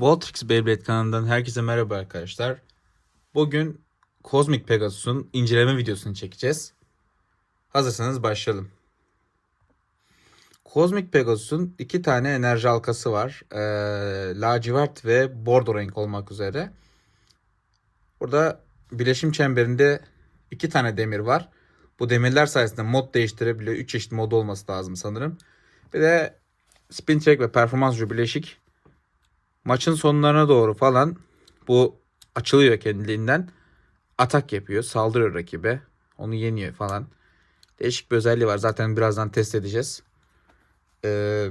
Voltrix Beyblade kanalından herkese merhaba arkadaşlar. Bugün Cosmic Pegasus'un inceleme videosunu çekeceğiz. Hazırsanız başlayalım. Cosmic Pegasus'un iki tane enerji halkası var. Ee, lacivert ve bordo renk olmak üzere. Burada bileşim çemberinde iki tane demir var. Bu demirler sayesinde mod değiştirebiliyor. Üç çeşit mod olması lazım sanırım. Bir de spin track ve performans bileşik maçın sonlarına doğru falan bu açılıyor kendiliğinden. Atak yapıyor, saldırıyor rakibe. Onu yeniyor falan. Değişik bir özelliği var. Zaten birazdan test edeceğiz. Ee,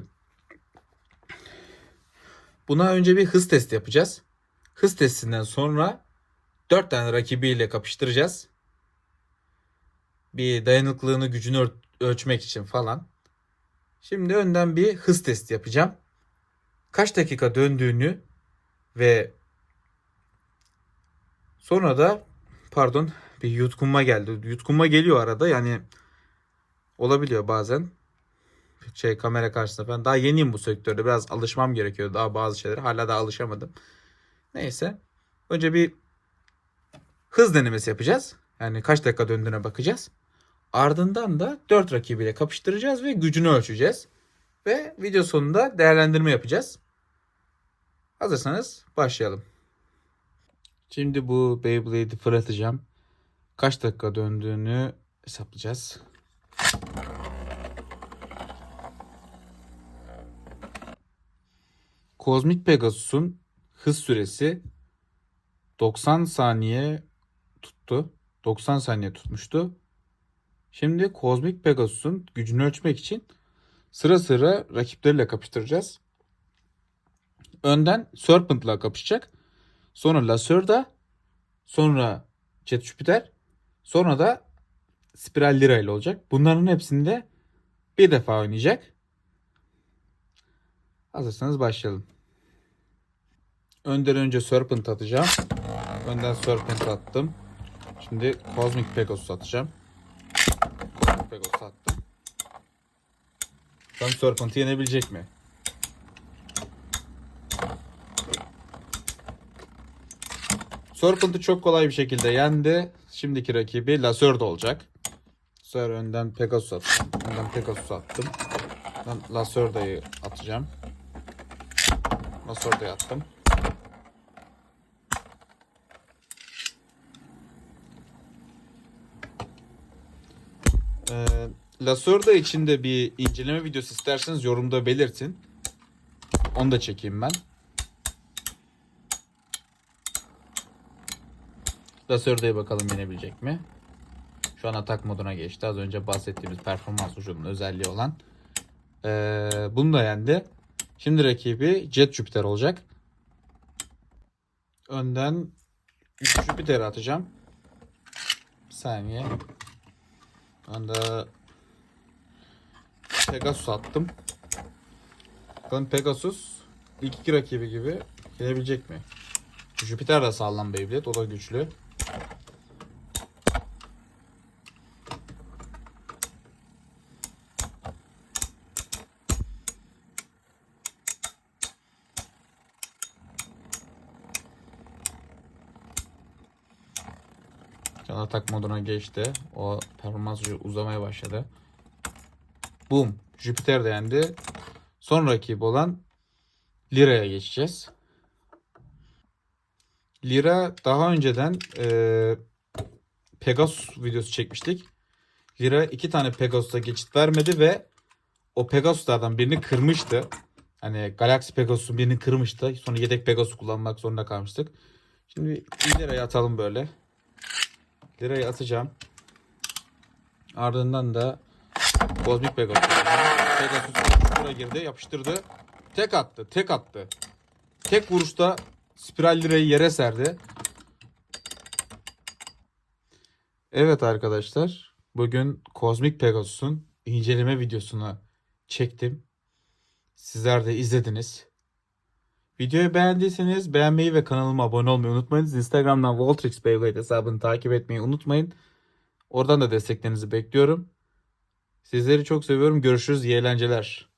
buna önce bir hız testi yapacağız. Hız testinden sonra 4 tane rakibiyle kapıştıracağız. Bir dayanıklılığını, gücünü ölçmek için falan. Şimdi önden bir hız testi yapacağım kaç dakika döndüğünü ve sonra da pardon bir yutkunma geldi. Yutkunma geliyor arada yani olabiliyor bazen. Şey kamera karşısında ben daha yeniyim bu sektörde. Biraz alışmam gerekiyor daha bazı şeylere. Hala daha alışamadım. Neyse. Önce bir hız denemesi yapacağız. Yani kaç dakika döndüğüne bakacağız. Ardından da 4 rakibiyle kapıştıracağız ve gücünü ölçeceğiz. Ve video sonunda değerlendirme yapacağız. Hazırsanız başlayalım. Şimdi bu Beyblade'i fırlatacağım. Kaç dakika döndüğünü hesaplayacağız. Cosmic Pegasus'un hız süresi 90 saniye tuttu. 90 saniye tutmuştu. Şimdi Cosmic Pegasus'un gücünü ölçmek için sıra sıra rakipleriyle kapıştıracağız. Önden Serpent'la kapışacak. Sonra Lacerda, sonra Jet Jupiter, sonra da Spiral Lyra ile olacak. Bunların hepsinde bir defa oynayacak. Hazırsanız başlayalım. Önden önce Serpent atacağım. Önden Serpent attım. Şimdi Cosmic Pegasus atacağım. Cosmic Pegasus attım. Bakalım Serpent'i yenebilecek mi? Serpent'ı çok kolay bir şekilde yendi. Şimdiki rakibi Lacerda olacak. Bu önden Pegasus attım. Önden Pegasus attım. Ben Lacerda'yı atacağım. Lacerda'yı attım. Ee, Lacerda için de bir inceleme videosu isterseniz yorumda belirtin. Onu da çekeyim ben. Laserda'ya bakalım yenebilecek mi? Şu an atak moduna geçti. Az önce bahsettiğimiz performans ucunun özelliği olan. Ee, bunu da yendi. Şimdi rakibi Jet Jupiter olacak. Önden Jupiter atacağım. Bir saniye. De Pegasus attım. Bakalım Pegasus ilk iki rakibi gibi gelebilecek mi? Jupiter de sağlam Beyblade. O da güçlü. Atak moduna geçti. O performans uzamaya başladı. Boom. Jüpiter de yendi. Son rakip olan Lira'ya geçeceğiz. Lira daha önceden e, Pegasus videosu çekmiştik. Lira iki tane Pegasus'a geçit vermedi ve o Pegasus'lardan birini kırmıştı. Hani Galaxy Pegasus'un birini kırmıştı. Sonra yedek Pegasus kullanmak zorunda kalmıştık. Şimdi Lira'ya atalım böyle. Lira'yı atacağım. Ardından da Cosmic Pegasus. Pegasus şuraya girdi, yapıştırdı. Tek attı, tek attı. Tek vuruşta Spiral Lira'yı yere serdi. Evet arkadaşlar, bugün Cosmic Pegasus'un inceleme videosunu çektim. Sizler de izlediniz. Videoyu beğendiyseniz beğenmeyi ve kanalıma abone olmayı unutmayınız. Instagram'dan Voltrix Beyblade hesabını takip etmeyi unutmayın. Oradan da desteklerinizi bekliyorum. Sizleri çok seviyorum. Görüşürüz. İyi eğlenceler.